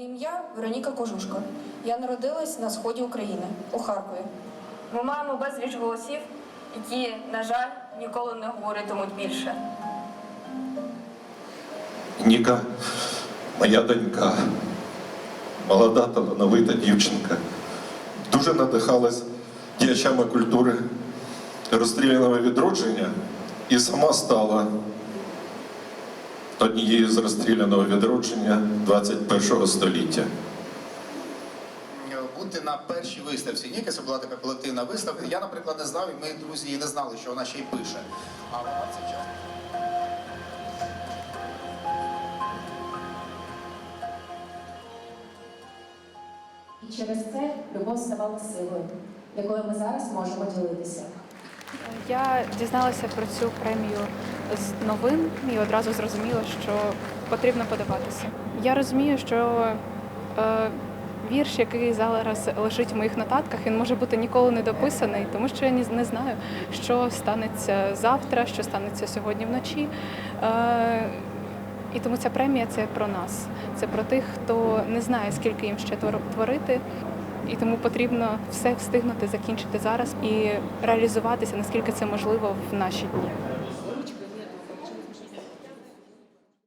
Моє ім'я Вероніка Кожушка. Я народилась на сході України у Харкові. Ми маємо безліч голосів, які, на жаль, ніколи не говоритимуть більше. Ніка, моя донька, молода талановита дівчинка, дуже надихалась діячами культури розстріляного відродження і сама стала однією з розстріляного відродження 21 століття. бути на першій виставці Ніки, це була така колективна виставка. Я, наприклад, не знав, і ми друзі і не знали, що вона ще й пише. А вона в час. І через це любов ставала силою, якою ми зараз можемо ділитися. Я дізналася про цю премію з новин і одразу зрозуміла, що потрібно подаватися. Я розумію, що е, вірш, який зараз лежить в моїх нотатках, він може бути ніколи не дописаний, тому що я не знаю, що станеться завтра, що станеться сьогодні вночі. Е, і тому ця премія це про нас, це про тих, хто не знає, скільки їм ще твор- творити. І тому потрібно все встигнути закінчити зараз і реалізуватися наскільки це можливо в наші дні.